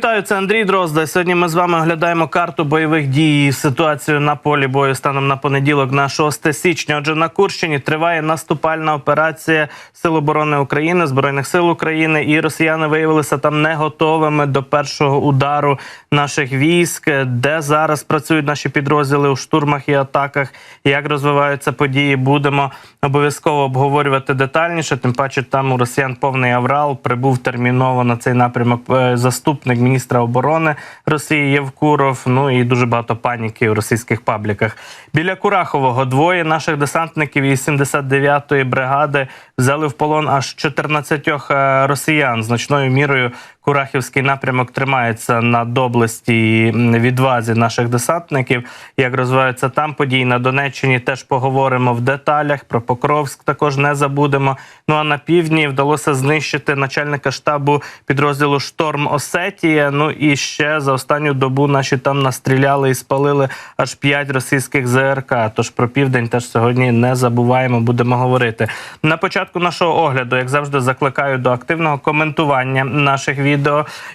Вітаю, це Андрій Дрозда. Сьогодні ми з вами оглядаємо карту бойових дій і ситуацію на полі бою станом на понеділок на 6 січня. Отже, на Курщині триває наступальна операція Сил оборони України, збройних сил України, і росіяни виявилися там не готовими до першого удару наших військ, де зараз працюють наші підрозділи у штурмах і атаках. Як розвиваються події, будемо обов'язково обговорювати детальніше. Тим паче, там у росіян повний аврал прибув терміново на цей напрямок е, заступник міністра оборони Росії Євкуров. Ну і дуже багато паніки у російських пабліках. Біля Курахового двоє наших десантників із 79-ї бригади взяли в полон аж 14 е, росіян. Значною мірою Курахівський напрямок тримається на доблесті і відвазі наших десантників. Як розвиваються там події на Донеччині, теж поговоримо в деталях. Про Покровськ також не забудемо. Ну а на півдні вдалося знищити начальника штабу підрозділу Шторм Осетія. Ну і ще за останню добу наші там настріляли і спалили аж п'ять російських ЗРК. Тож про південь теж сьогодні не забуваємо, будемо говорити. На початку нашого огляду, як завжди, закликаю до активного коментування наших відео.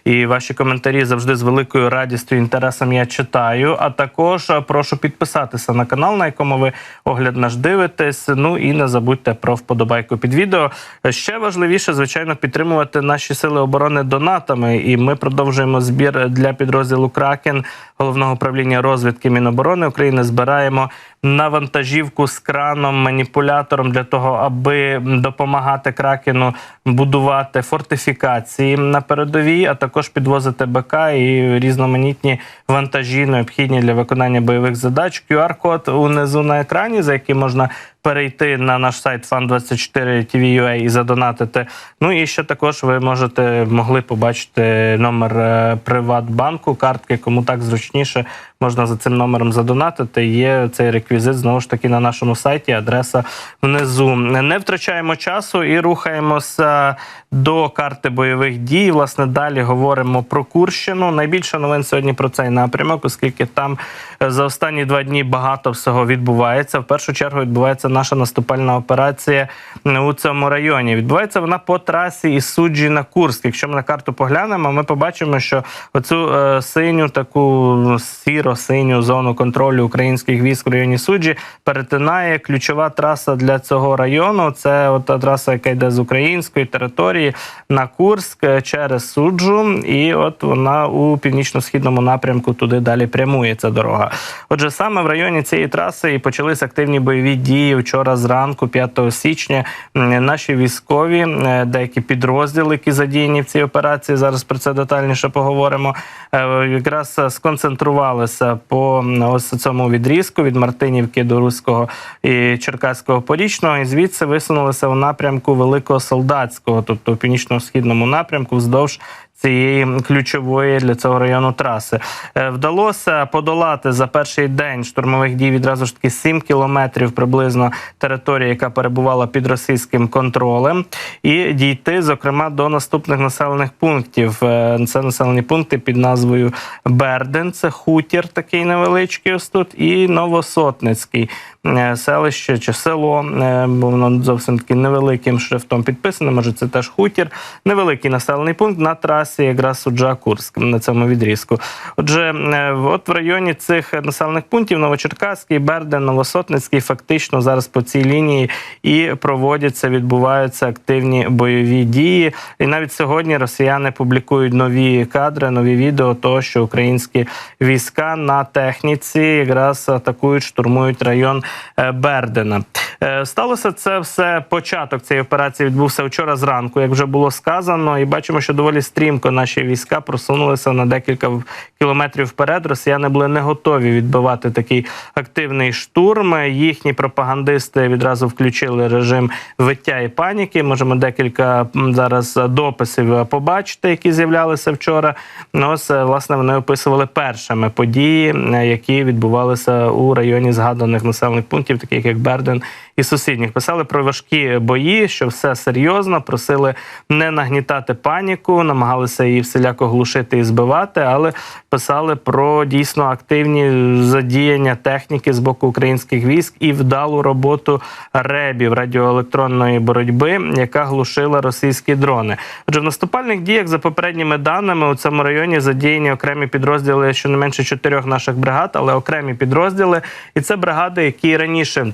І ваші коментарі завжди з великою радістю і інтересом я читаю. А також е, прошу підписатися на канал, на якому ви огляд наш дивитесь. Ну і не забудьте про вподобайку під відео. Ще важливіше, звичайно, підтримувати наші сили оборони донатами. І ми продовжуємо збір для підрозділу Кракен головного управління розвідки Міноборони України. Збираємо на вантажівку з краном, маніпулятором для того, аби допомагати кракену будувати фортифікації на передовій, а також підвозити БК і різноманітні вантажі, необхідні для виконання бойових задач. QR-код унизу на екрані, за яким можна перейти на наш сайт fan24tv.ua і задонатити. Ну і ще також ви можете могли побачити номер е, Приватбанку, картки, кому так зручніше можна за цим номером задонатити. Є цей реквізит знову ж таки на нашому сайті. Адреса внизу. Не втрачаємо часу і рухаємося до карти бойових дій. Власне, далі говоримо про Курщину. Найбільше новин сьогодні про цей напрямок, оскільки там е, за останні два дні багато всього відбувається. В першу чергу відбувається наша наступальна операція у цьому районі. Відбувається вона по трасі із суджі на Курськ. Якщо ми на карту поглянемо, ми побачимо, що оцю е, синю таку сіро-синю зону контролю українських військ в районі суджі перетинає ключова траса для цього району. Це от траса, яка йде з української території на Курськ через суджу, і от вона у північно-східному напрямку туди далі прямує ця дорога. Отже, саме в районі цієї траси і почались активні бойові дії вчора зранку, 5 січня. Наші військові, деякі підрозділи, які задіяні в цій операції. Зараз про це детальніше поговоримо. е, Якраз е, сконцентрувалися по ось цьому відрізку від Мартинівки до Руського і Черкаського порічного, і звідси висунулися в напрямку Великого Солдатського, тобто в північно-східному напрямку, вздовж цієї ключової для цього району траси. Е, Вдалося подолати за перший день штурмових дій відразу ж таки 7 кілометрів приблизно території, яка перебувала під російським контролем, і дійти, зокрема, до наступних населених пунктів. Е, Це населені пункти під назвою Берден, це хутір такий невеличкий ось тут, і Новосотницький е, селище чи село, бо воно зовсім таки невеликим шрифтом підписане. Може, це теж хутір, невеликий населений пункт на трасі, якраз суджа Курськ на цьому відрізку. Отже, е, от в районі цих населених пунктів Новочеркаський, Берден, Новосотницький, фактично зараз по цій лінії і проводяться, відбуваються активні бойові дії. І навіть сьогодні росіяни публікують нові кадри, нові відео того, що українські війська на техніці якраз атакують, штурмують район е, Бердена. Е, Сталося це все. Початок цієї операції відбувся вчора зранку, як вже було сказано, і бачимо, що доволі стрімко наші війська просунулися на декілька кілометрів вперед. Росіяни були не готові відбивати такий активний штурм. Їхні пропагандисти відразу включили режим виття і паніки. Можемо декілька зараз дописів побачити, які з'являлися вчора. Ну, ось е, власне вони описували першими події, які відбувалися у районі згаданих населених пунктів, таких як Берден і сусідніх. Писали про важкі бої, що все серйозно, просили не нагнітати паніку, намагалися намагалися її всіляко глушити і збивати, але писали про дійсно активні задіяння техніки з боку українських військ і вдалу роботу ребів радіоелектронної боротьби, яка глушила російські дрони. Отже, в наступальних діях за попередніми даними у цьому районі задіяні окремі підрозділи щонайменше чотирьох наших бригад, але окремі підрозділи, і це бригади, які раніше.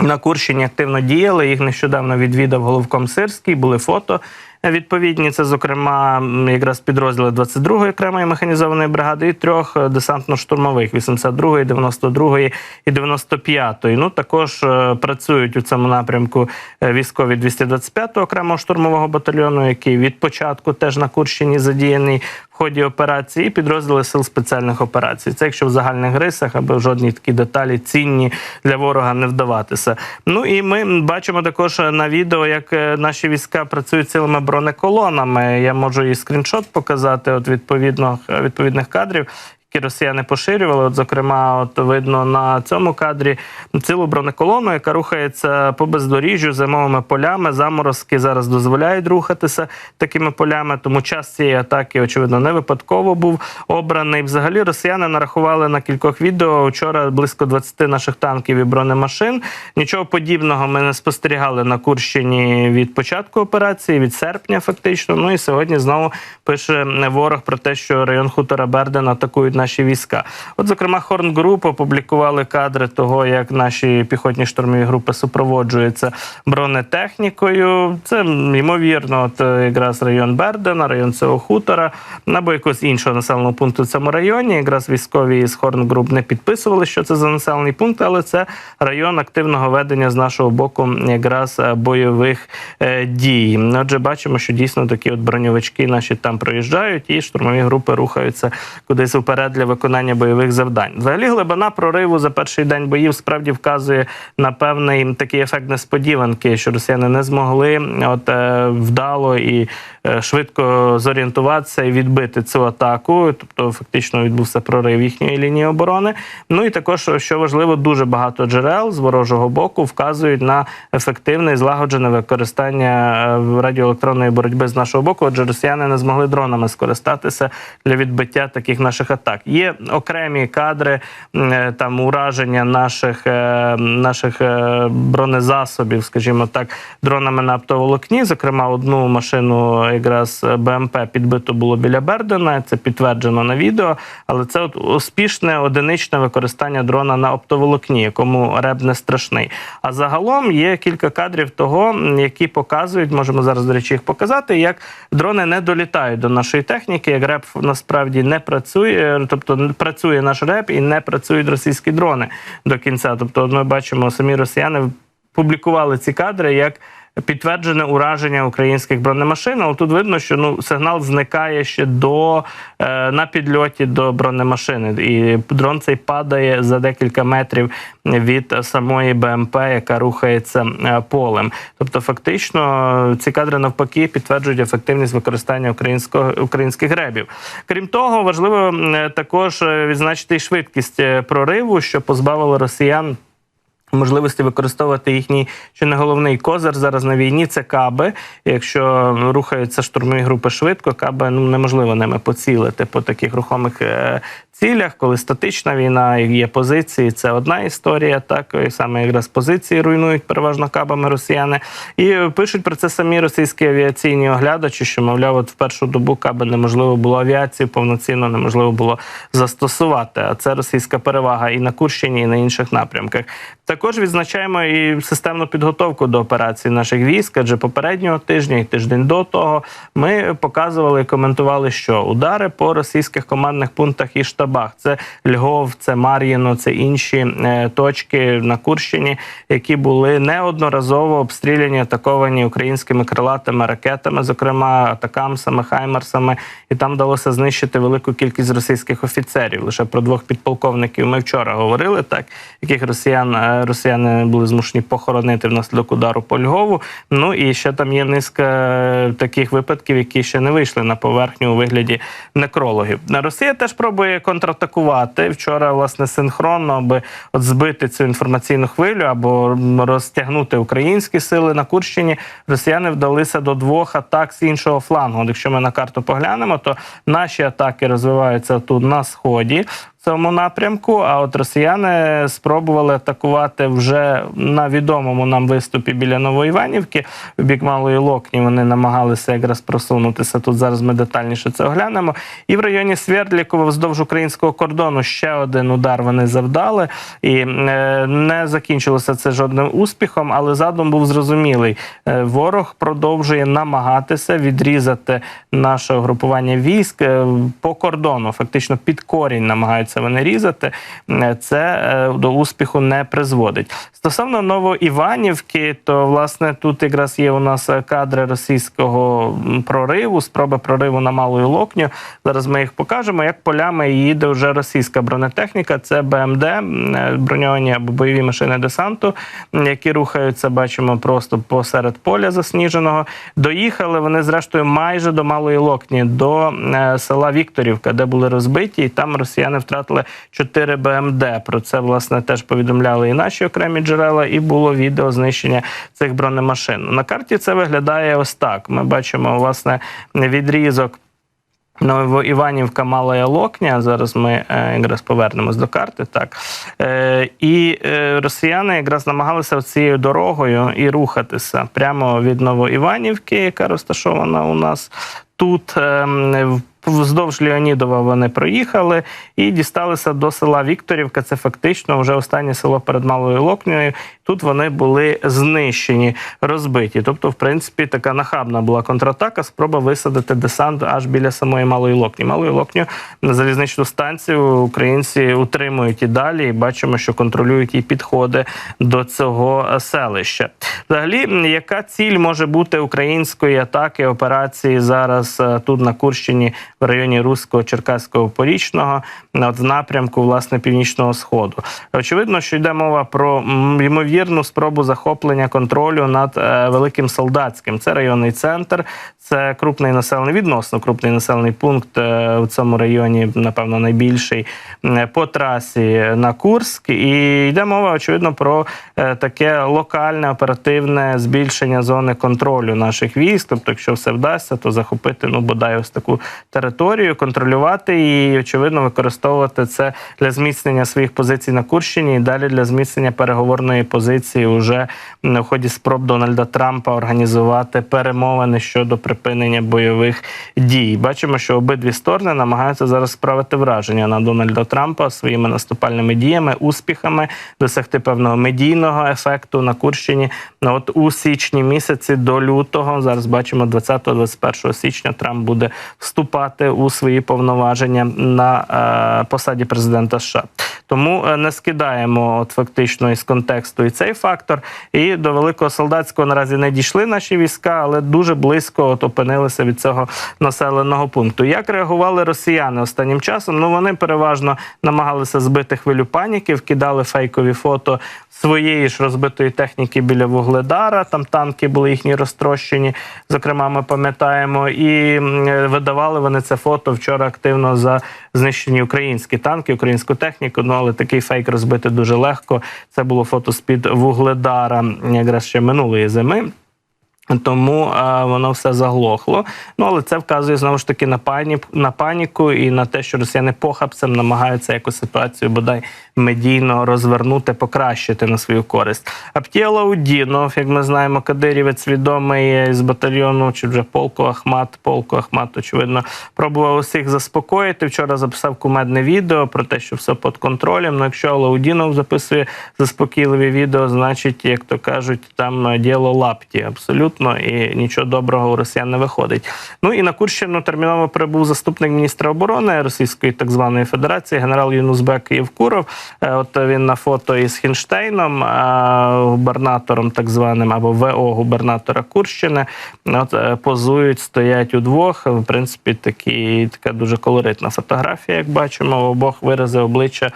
На Курщині активно діяли. Їх нещодавно відвідав головком Сирський, були фото відповідні. Це, зокрема, якраз підрозділи 22-ї окремої механізованої бригади і трьох е, десантно-штурмових 82-ї, 92-ї і 95-ї. Ну також е, працюють у цьому напрямку е, військові 225-го окремого штурмового батальйону, який від початку теж на Курщині задіяний в ході операції, і підрозділи сил спеціальних операцій. Це якщо в загальних рисах, аби в жодні такі деталі цінні для ворога не вдаватися. Ну і ми бачимо також на відео, як е, наші війська працюють цілими бронеколонами. Я можу і скріншот показати от відповідно відповідних кадрів. Які росіяни поширювали, от зокрема, от видно на цьому кадрі цілу бронеколону, яка рухається по бездоріжжю зимовими полями. Заморозки зараз дозволяють рухатися такими полями. Тому час цієї атаки, очевидно, не випадково був обраний. Взагалі, росіяни нарахували на кількох відео вчора близько 20 наших танків і бронемашин. Нічого подібного ми не спостерігали на Курщині від початку операції, від серпня, фактично. Ну і сьогодні знову пише ворог про те, що район хутора Берден атакують наші війська. От, зокрема, Хорн Груп опублікували кадри того, як наші піхотні штурмові групи супроводжуються бронетехнікою. Це ймовірно, от е, якраз район Бердена, район цього хутора, або якогось іншого населеного пункту в цьому районі. Якраз військові з Хорн Груп не підписували, що це за населений пункт, але це район активного ведення з нашого боку якраз е, бойових е, дій. Отже, бачимо, що дійсно такі от броньовички наші там проїжджають, і штурмові групи рухаються кудись вперед для виконання бойових завдань. Взагалі, глибина прориву за перший день боїв справді вказує на певний такий ефект несподіванки, що росіяни не змогли от е, вдало і е, швидко зорієнтуватися і відбити цю атаку. Тобто, фактично відбувся прорив їхньої лінії оборони. Ну і також, що важливо, дуже багато джерел з ворожого боку вказують на ефективне і злагоджене використання е, радіоелектронної боротьби з нашого боку. Отже, росіяни не змогли дронами скористатися для відбиття таких наших атак. Є окремі кадри е, там ураження наших, е, наших е, бронезасобів, скажімо так, дронами на оптоволокні. Зокрема, одну машину якраз БМП підбито було біля Бердена. Це підтверджено на відео. Але це от успішне одиничне використання дрона на оптоволокні, якому реб не страшний. А загалом є кілька кадрів того, які показують, можемо зараз, до речі, їх показати, як дрони не долітають до нашої техніки, як реп насправді не працює, тобто працює наш реп і не працюють російські дрони до кінця. Тобто, ми бачимо, самі росіяни публікували ці кадри як. Підтверджене ураження українських бронемашин. Але тут видно, що ну сигнал зникає ще до е, на підльоті до бронемашини, і дрон цей падає за декілька метрів від самої БМП, яка рухається е, полем. Тобто, фактично, ці кадри навпаки підтверджують ефективність використання українського українських ребів. Крім того, важливо е, також відзначити і швидкість прориву, що позбавило росіян. Можливості використовувати їхній чи не головний козир зараз на війні це каби. Якщо рухаються штурмові групи швидко, каби ну неможливо ними поцілити по таких рухомих е, цілях. Коли статична війна є позиції, це одна історія. Так і саме якраз позиції руйнують переважно кабами росіяни. І пишуть про це самі російські авіаційні оглядачі, що мовляв, от в першу добу каби неможливо було авіацію повноцінно неможливо було застосувати. А це російська перевага і на Курщині, і на інших напрямках. Також відзначаємо і системну підготовку до операції наших військ, адже попереднього тижня і тиждень до того ми показували і коментували, що удари по російських командних пунктах і штабах це Львов, це Мар'їно, це інші е, точки на Курщині, які були неодноразово обстріляні, атаковані українськими крилатими ракетами, зокрема атакамсами, хаймерсами, і там вдалося знищити велику кількість російських офіцерів. Лише про двох підполковників ми вчора говорили, так яких росіян е, росіяни були змушені похоронити внаслідок удару по Львову. Ну і ще там є низка таких випадків, які ще не вийшли на поверхню у вигляді некрологів. Росія теж пробує контратакувати вчора, власне, синхронно, аби от збити цю інформаційну хвилю або розтягнути українські сили на Курщині. Росіяни вдалися до двох атак з іншого флангу. От Якщо ми на карту поглянемо, то наші атаки розвиваються тут на сході. Цьому напрямку, а от росіяни спробували атакувати вже на відомому нам виступі біля Новоіванівки в бік Малої Локні. Вони намагалися якраз просунутися. Тут зараз ми детальніше це оглянемо. І в районі Свердлікова вздовж українського кордону ще один удар вони завдали, і е, не закінчилося це жодним успіхом, але задум був зрозумілий. Е, ворог продовжує намагатися відрізати наше групування військ е, по кордону, фактично під корінь намагаються вони різати. Е, Це е, до успіху не призводить. Стосовно Новоіванівки, то власне тут якраз є у нас е, кадри російського прориву, спроби прориву на малу локню. Зараз ми їх покажемо. Як полями їде вже російська бронетехніка. Це БМД, е, броньовані або бойові машини десанту, які рухаються, бачимо, просто посеред поля засніженого. Доїхали вони, зрештою, майже до малої локні, до села Вікторівка, де були розбиті, і там росіяни втратили 4 БМД. Про це власне теж повідомляли і наші окремі джерела, і було відео знищення цих бронемашин. На карті це виглядає ось так. Ми бачимо власне відрізок. Новоіванівка Малая Локня. Зараз ми е, якраз повернемось до карти. Так е, і е, росіяни якраз намагалися цією дорогою і рухатися прямо від Новоіванівки, яка розташована у нас тут. Вздовж Леонідова вони проїхали і дісталися до села Вікторівка. Це фактично вже останнє село перед Малою Локнею. Тут вони були знищені, розбиті. Тобто, в принципі, така нахабна була контратака, спроба висадити десант аж біля самої Малої Локні. Малою Локню на залізничну станцію українці утримують і далі. І бачимо, що контролюють і підходи до цього селища. Взагалі, яка ціль може бути української атаки операції зараз е, тут на Курщині в районі Руського, Черкаського, Порічного, в напрямку власне північного сходу? Очевидно, що йде мова про ймовірну спробу захоплення контролю над е, великим солдатським. Це районний центр, це крупний населений відносно крупний населений пункт е, у цьому районі, напевно, найбільший е, по трасі на Курськ. І йде мова, очевидно, про е, таке локальне оперативне збільшення зони контролю наших військ. Тобто, якщо все вдасться, то захопити ну бодай ось таку територію, контролювати її, і, очевидно, використовувати це для зміцнення своїх позицій на Курщині і далі для зміцнення переговорної позиції уже в ході спроб Дональда Трампа організувати перемовини щодо припинення бойових дій. Бачимо, що обидві сторони намагаються зараз справити враження на Дональда Трампа своїми наступальними діями, успіхами, досягти певного медійного ефекту на Курщині. Ну, От у січні місяці до лютого зараз бачимо 20-21 січня Трамп буде вступати у свої повноваження на е, посаді президента США. Тому е, не скидаємо от фактично із контексту і цей фактор. І до великого солдатського наразі не дійшли наші війська, але дуже близько от опинилися від цього населеного пункту. Як реагували росіяни останнім часом? Ну вони переважно намагалися збити хвилю паніки, вкидали фейкові фото своєї ж розбитої техніки біля Вугледара. Там танки були їхні розтрощені. Зокрема, ми пам'ятаємо, і видавали вони це фото вчора активно за знищені українські танки, українську техніку. Ну але такий фейк розбити дуже легко. Це було фото з під Вугледара, якраз ще минулої зими. Тому е, воно все заглохло. Ну але це вказує знову ж таки на пані на паніку і на те, що росіяни похабцем намагаються якусь ситуацію бодай медійно розвернути, покращити на свою користь. Аптєла Удінов, як ми знаємо, кадирівець відомий з батальйону чи вже полку Ахмат, полку Ахмат, очевидно, пробував усіх заспокоїти. Вчора записав кумедне відео про те, що все під контролем. Ну, якщо Алаудінов записує заспокійливі відео, значить, як то кажуть, там е, діло лапті абсолютно і нічого доброго у росіян не виходить. Ну і на Курщину терміново прибув заступник міністра оборони Російської так званої Федерації, генерал Юнузбек Євкуров. Е, От він на фото із Хінштейном, е, губернатором, так званим або ВО губернатора Курщини. От е, позують, стоять удвох. В принципі, такі така дуже колоритна фотографія, як бачимо. Обох вирази обличчя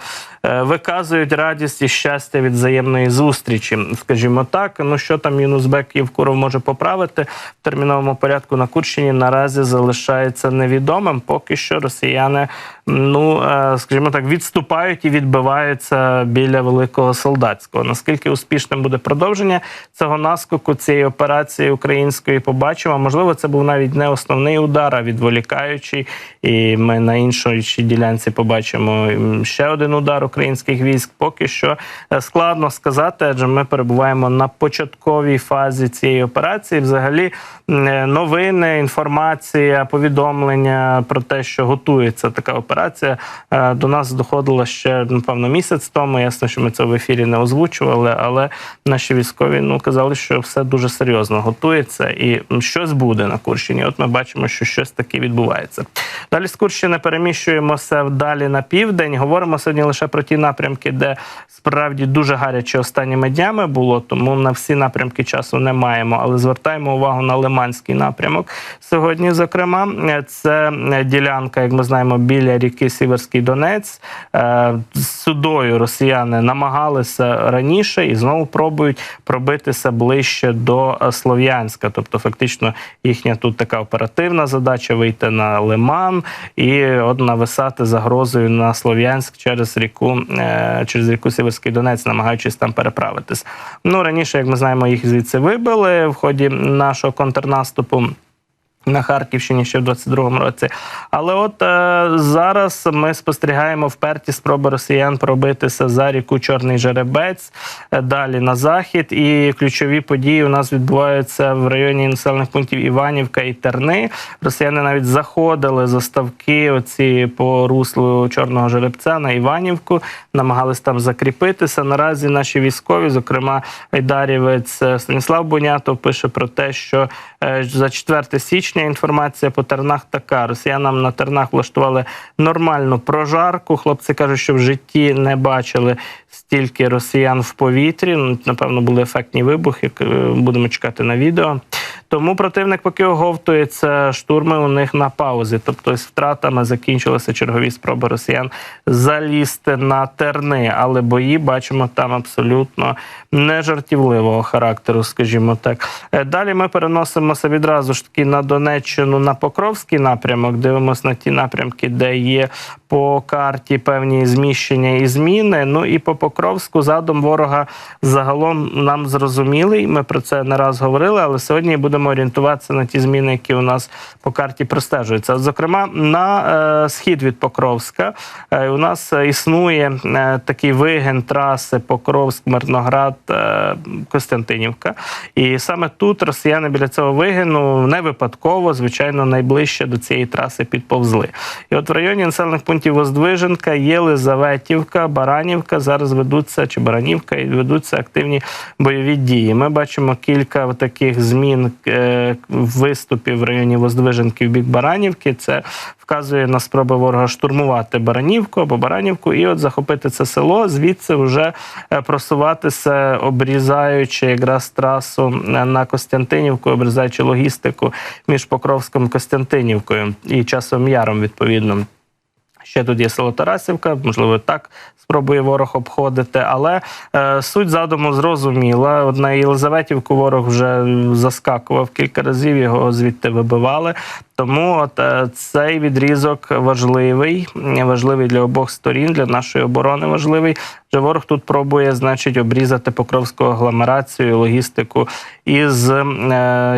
виказують радість і щастя від взаємної зустрічі. Скажімо так. Ну що там Юнузбек Євкуров може поправити в терміновому порядку на Курщині наразі залишається невідомим. Поки що росіяни ну е, скажімо так, відступають і відбиваються біля великого солдатського. Наскільки успішним буде продовження цього наскоку цієї операції української, побачимо. Можливо, це був навіть не основний удар, а відволікаючий. І ми на іншій ділянці побачимо ще один удар українських військ. Поки що е, складно сказати, адже ми перебуваємо на початковій фазі цієї операції. Взагалі, е, новини, інформація, повідомлення про те, що готується така операція, е, до нас доходило ще напевно місяць тому. Ясно, що ми це в ефірі не озвучували, але наші військові ну казали, що все дуже серйозно готується і щось буде на Курщині. От ми бачимо, що щось таке відбувається. Далі з Курщини переміщуємося далі на південь. Говоримо сьогодні лише про ті напрямки, де справді дуже гаряче останніми днями було, тому на всі напрямки часу не маємо. Але звертаємо увагу на Лиманський напрямок. Сьогодні, зокрема, це ділянка, як ми знаємо, біля ріки Сіверський Донець. Е, Судою росіяни намагалися раніше і знову пробують пробитися ближче до Слов'янська. Тобто, фактично, їхня тут така оперативна задача вийти на Лиман і от нависати загрозою на Слов'янськ через ріку, е, через ріку Сіверський Донець, намагаючись там переправитись. Ну раніше, як ми знаємо, їх звідси вибили в ході нашого контрнаступу. На Харківщині ще в 22-му році. Але от е, зараз ми спостерігаємо вперті спроби росіян пробитися за ріку Чорний Жеребець, е, далі на захід. І ключові події у нас відбуваються в районі населених пунктів Іванівка і Терни. Росіяни навіть заходили за ставки оці по руслу Чорного Жеребця на Іванівку, намагались там закріпитися. Наразі наші військові, зокрема Айдарівець Станіслав Бонятов, пише про те, що е, за 4 січня інформація по тернах така: росіянам на тернах влаштували нормальну прожарку. Хлопці кажуть, що в житті не бачили стільки росіян в повітрі. Ну, Напевно, були ефектні вибухи. Е, Будемо чекати на відео. Тому противник поки оговтується, штурми у них на паузі. Тобто з втратами закінчилися чергові спроби росіян залізти на терни. Але бої бачимо там абсолютно нежартівливого характеру, скажімо так. Е, Далі ми переносимося відразу ж таки на Донеччину на Покровський напрямок. Дивимося на ті напрямки, де є по карті певні зміщення і зміни. Ну і по Покровську задум ворога загалом нам зрозумілий. Ми про це не раз говорили, але сьогодні будемо орієнтуватися на ті зміни, які у нас по карті простежуються. Зокрема, на е, схід від Покровська е, у нас існує е, такий вигін траси Покровськ, Мирноград, Костянтинівка. І саме тут росіяни біля цього вигину не випадково, звичайно, найближче до цієї траси підповзли. І от в районі населених пунктів Воздвиженка, Єлизаветівка, Баранівка зараз ведуться чи Баранівка і ведуться активні бойові дії. Ми бачимо кілька таких змін е, виступів в районі Воздвиженки в бік Баранівки. Це вказує на спроби ворога штурмувати Баранівку або Баранівку, і от захопити це село, звідси вже е, просуватися, обрізаючи якраз трасу на Костянтинівку, обрізаючи логістику між Покровськом Костянтинівкою і часом яром відповідно. Ще тут є село Тарасівка, можливо, так спробує ворог обходити, але е, суть задуму зрозуміла. От на Єлизаветівку ворог вже заскакував кілька разів, його звідти вибивали. Тому от е, цей відрізок важливий, важливий для обох сторін, для нашої оборони важливий. Вже ворог тут пробує, значить, обрізати покровську агломерацію, логістику із е,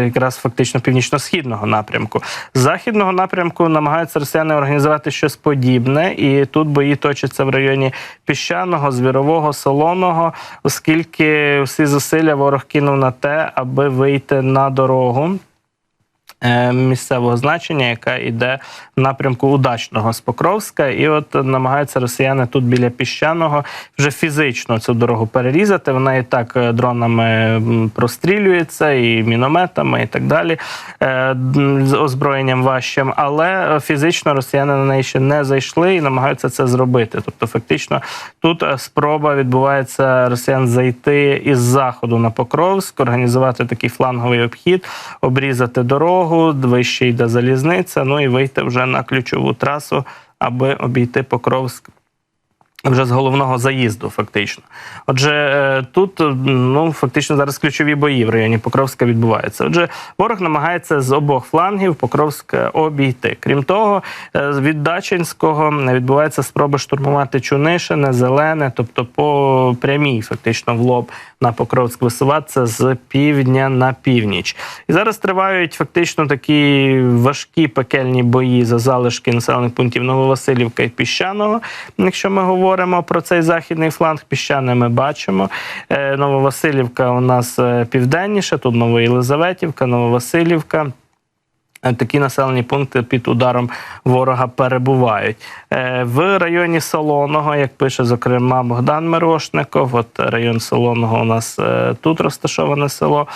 якраз фактично північно-східного напрямку. З західного напрямку намагаються росіяни організувати щось подібне, і тут бої точаться в районі піщаного, звірового, солоного, оскільки всі зусилля ворог кинув на те, аби вийти на дорогу. Е, Місцевого значення, яка йде в напрямку удачного з Покровська, і от намагаються росіяни тут біля піщаного вже фізично цю дорогу перерізати. Вона і так е, дронами прострілюється, і мінометами, і так далі, е, з озброєнням важчим. Але фізично росіяни на неї ще не зайшли і намагаються це зробити. Тобто, фактично, тут спроба відбувається росіян зайти із заходу на Покровськ, організувати такий фланговий обхід, обрізати дорогу, вище йде залізниця, ну і вийти вже на ключову трасу, аби обійти Покровськ Вже з головного заїзду, фактично. Отже, е, тут е, ну фактично зараз ключові бої в районі Покровська відбуваються. Отже, ворог намагається з обох флангів Покровська обійти. Крім того, е, від Дачинського відбуваються спроби штурмувати Чунишине, Зелене, тобто по прямій, фактично, в лоб на Покровськ висуватися з півдня на північ. І зараз тривають фактично такі важкі пекельні бої за залишки населених пунктів Нововасилівка і Піщаного. Якщо ми говоримо про цей західний фланг, Піщани ми бачимо. Е, Нововасилівка у нас е, південніше, тут Новоєлизаветівка, Нововасилівка. Е, Такі населені пункти під ударом ворога перебувають Е, в районі Солоного, як пише зокрема Богдан Мирошников. От район Солоного у нас е, тут розташоване село.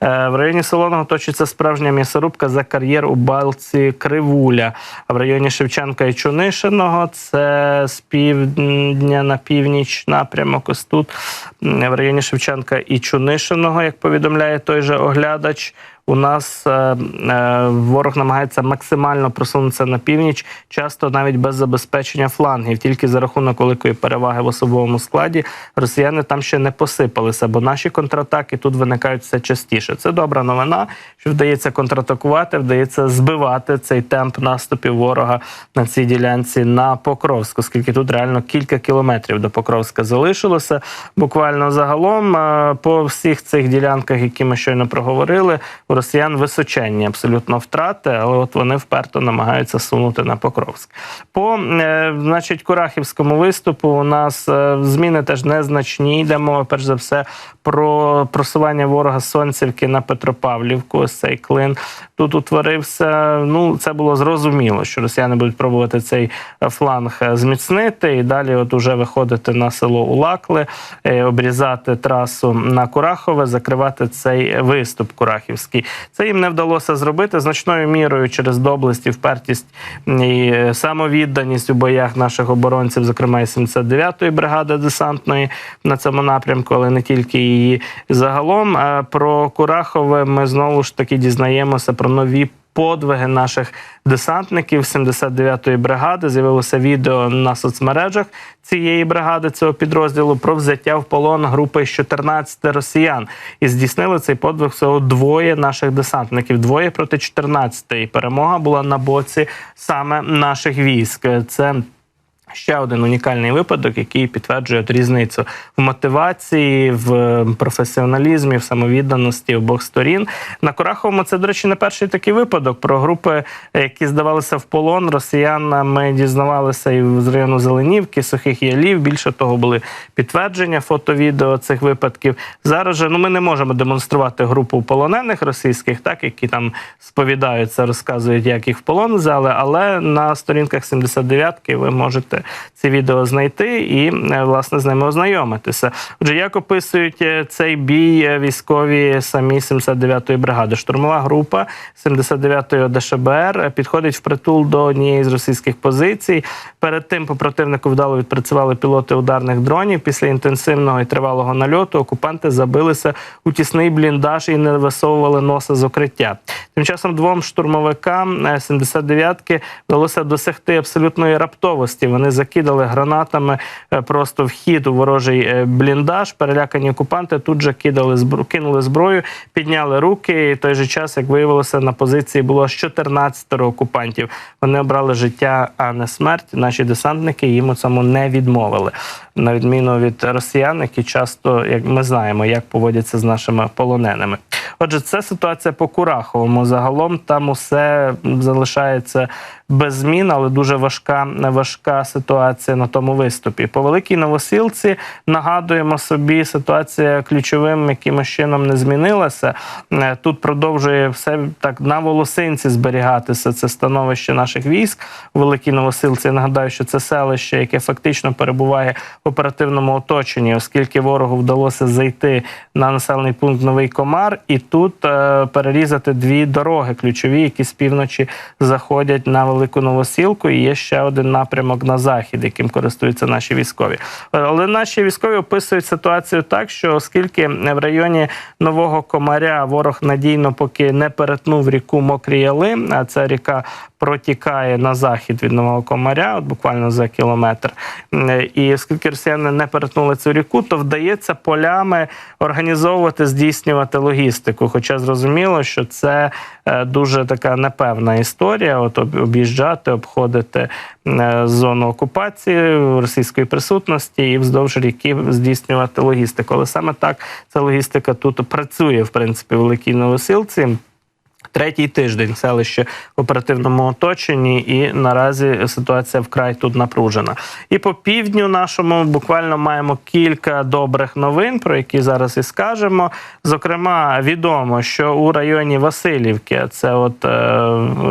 В районі Солоного точиться справжня м'ясорубка за кар'єр у Балці Кривуля. А в районі Шевченка і Чунишиного це з півдня на північ напрямок. Ось тут в районі Шевченка і Чунишиного, як повідомляє той же оглядач. У нас е, е, ворог намагається максимально просунутися на північ, часто навіть без забезпечення флангів. Тільки за рахунок великої переваги в особовому складі росіяни там ще не посипалися, бо наші контратаки тут виникають все частіше. Це добра новина, що вдається контратакувати, вдається збивати цей темп наступів ворога на цій ділянці на Покровськ, оскільки тут реально кілька кілометрів до Покровська залишилося. Буквально загалом е, по всіх цих ділянках, які ми щойно проговорили, росіян височенні абсолютно втрати, але от вони вперто намагаються сунути на Покровськ. По е, значить, Курахівському виступу у нас е, зміни теж незначні. Йде мова, перш за все, про просування ворога Сонцівки на Петропавлівку. Ось цей клин тут утворився. Ну, це було зрозуміло, що росіяни будуть пробувати цей фланг е, зміцнити і далі, от уже виходити на село Улакли, обрізати трасу на Курахове, закривати цей виступ Курахівський. Це їм не вдалося зробити значною мірою через доблесть впертість і е, самовідданість у боях наших оборонців, зокрема і 79-ї бригади десантної на цьому напрямку, але не тільки її. Загалом про Курахове ми знову ж таки дізнаємося про нові. Подвиги наших десантників 79-ї бригади з'явилося відео на соцмережах цієї бригади, цього підрозділу про взяття в полон групи з 14 росіян. І здійснили цей подвиг всього двоє наших десантників. Двоє проти 14. І перемога була на боці саме наших військ. Це Ще один унікальний випадок, який підтверджує різницю в мотивації, в професіоналізмі, в самовідданості обох сторін. На Кураховому це, до речі, не перший такий випадок. Про групи, які здавалися в полон росіян. Ми дізнавалися і з району Зеленівки, Сухих Ялів. Більше того, були підтвердження фото-відео цих випадків. Зараз же ну ми не можемо демонструвати групу полонених російських, так які там сповідаються, розказують, як їх в полон взяли. Але на сторінках 79-ки ви можете ці відео знайти і е, власне з ними ознайомитися. Отже, як описують е, цей бій е, військові самі 79-ї бригади? Штурмова група 79-ї ОДШБР підходить в притул до однієї з російських позицій. Перед тим по противнику вдало відпрацювали пілоти ударних дронів. Після інтенсивного і тривалого нальоту окупанти забилися у тісний бліндаж і не висовували носа з укриття. Тим часом двом штурмовикам 79-ки вдалося досягти абсолютної раптовості. Вони закидали гранатами е, просто в хід у ворожий е, бліндаж. Перелякані окупанти тут же кидали зброю, кинули зброю, підняли руки. І в той же час, як виявилося, на позиції було аж 14 окупантів. Вони обрали життя, а не смерть. Наші десантники їм у цьому не відмовили. На відміну від росіян, які часто, як ми знаємо, як поводяться з нашими полоненими. Отже, це ситуація по Кураховому. Загалом там усе залишається без змін, але дуже важка, важка ситуація на тому виступі. По великій новосілці нагадуємо собі, ситуація ключовим якимось чином не змінилася. Е, Тут продовжує все так на волосинці зберігатися це становище наших військ у великій новосилці. Я нагадаю, що це селище, яке фактично перебуває в оперативному оточенні, оскільки ворогу вдалося зайти на населений пункт Новий Комар, і тут е, перерізати дві дороги ключові, які з півночі заходять на велику новосілку. І є ще один напрямок на захід, яким користуються наші військові. Е, Але наші військові описують ситуацію так, що оскільки в районі Нового Комаря ворог надійно поки не перетнув ріку Мокрі Яли, а це ріка протікає на захід від Нового Комаря, от буквально за кілометр. І оскільки росіяни не перетнули цю ріку, то вдається полями організовувати, здійснювати логістику. Хоча зрозуміло, що це е, дуже така непевна історія. От об'їжджати, обходити е, зону окупації російської присутності і вздовж ріки здійснювати логістику. Але саме так ця логістика тут працює, в принципі, в Великій Новосілці. Третій тиждень селище в оперативному оточенні, і наразі ситуація вкрай тут напружена. І по півдню нашому буквально маємо кілька добрих новин, про які зараз і скажемо. Зокрема, відомо, що у районі Васильівки, це от е,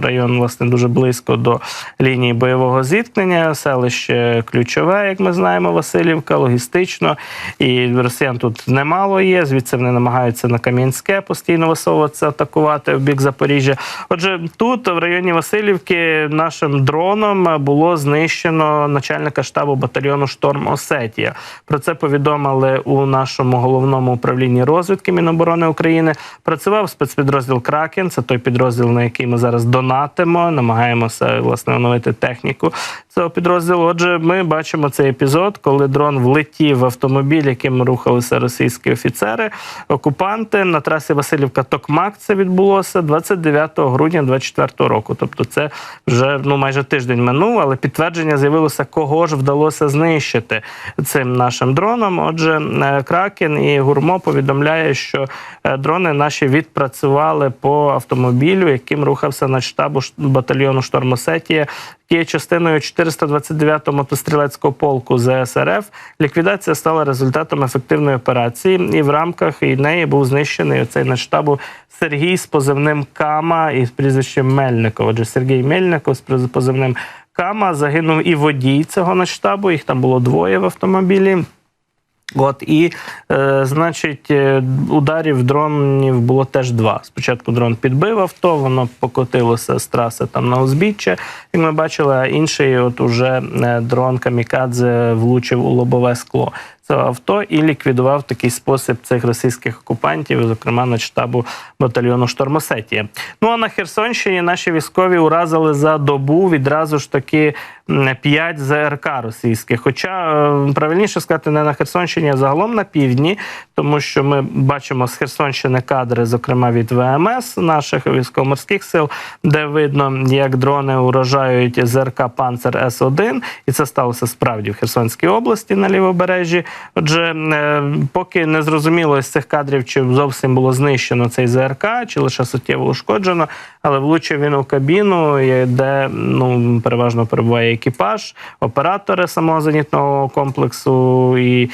район, власне, дуже близько до лінії бойового зіткнення, селище ключове, як ми знаємо, Васильівка, логістично. І росіян тут немало є. Звідси вони намагаються на Кам'янське постійно висовуватися, атакувати в бік Запоріжжя. Отже, тут в районі Васильівки нашим дроном було знищено начальника штабу батальйону Шторм Осетія. Про це повідомили у нашому головному управлінні розвідки Міноборони України. Працював спецпідрозділ Кракен. Це той підрозділ, на який ми зараз донатимо, намагаємося власне оновити техніку цього підрозділу. Отже, ми бачимо цей епізод, коли дрон влетів в автомобіль, яким рухалися російські офіцери. Окупанти на трасі Васильівка Токмак це відбулося 29 грудня 24 року. Тобто, це вже ну майже тиждень минув, але підтвердження з'явилося, кого ж вдалося знищити цим нашим дроном. Отже, е, Кракен і Гурмо повідомляє, що е, дрони наші відпрацювали по автомобілю, яким рухався на штабу батальйону Штормосетія. Є частиною 429-го мотострілецького полку ЗСРФ. Ліквідація стала результатом ефективної операції, і в рамках і неї був знищений оцей на штабу Сергій з позивним Кама і з прізвищем Мельников. Отже, Сергій Мельников з позивним Кама загинув і водій цього начштабу. Їх там було двоє в автомобілі. От і, е, значить, е, ударів дронів було теж два. Спочатку дрон підбив авто, воно покотилося з траси там на узбіччя, як ми бачили, а інший, от уже е, дрон Камікадзе влучив у лобове скло цього авто і ліквідував такий спосіб цих російських окупантів, зокрема на штабу батальйону Штормосетія. Ну а на Херсонщині наші військові уразили за добу відразу ж таки 5 ЗРК російських. Хоча е, правильніше сказати, не на Херсонщині, а загалом на півдні, тому що ми бачимо з Херсонщини кадри, зокрема від ВМС наших військово-морських сил, де видно, як дрони уражають ЗРК Панцер С-1, і це сталося справді в Херсонській області на лівобережжі. Отже, е, поки не зрозуміло з цих кадрів, чи зовсім було знищено цей ЗРК, чи лише суттєво ушкоджено, але влучив він у кабіну, де ну переважно перебуває екіпаж, оператори самого зенітного комплексу. І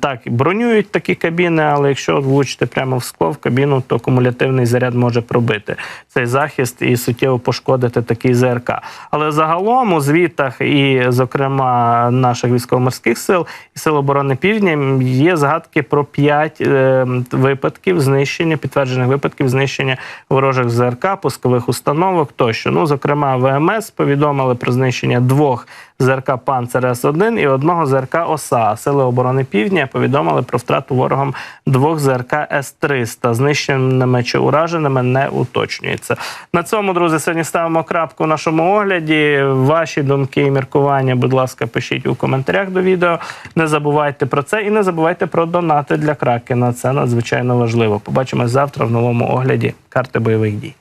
так бронюють такі кабіни, але якщо влучити прямо в скло в кабіну, то кумулятивний заряд може пробити цей захист і суттєво пошкодити такий ЗРК. Але загалом у звітах, і, зокрема, наших військово-морських сил і сил оборони Півдня є згадки про п'ять е, випадків знищення, підтверджених випадків знищення ворожих ЗРК, пускових установок тощо. Ну, зокрема, ВМС повідомили про знищення двох ЗРК Панцер С-1 і одного ЗРК ОСА. Сили оборони Півдня повідомили про втрату ворогом двох ЗРК С-300. Знищеними чи ураженими не уточнюється. На цьому, друзі, сьогодні ставимо крапку в нашому огляді. Ваші думки і міркування, будь ласка, пишіть у коментарях до відео. Не забувайте про це і не забувайте про донати для Кракена. Це надзвичайно важливо. Побачимось завтра в новому огляді карти бойових дій.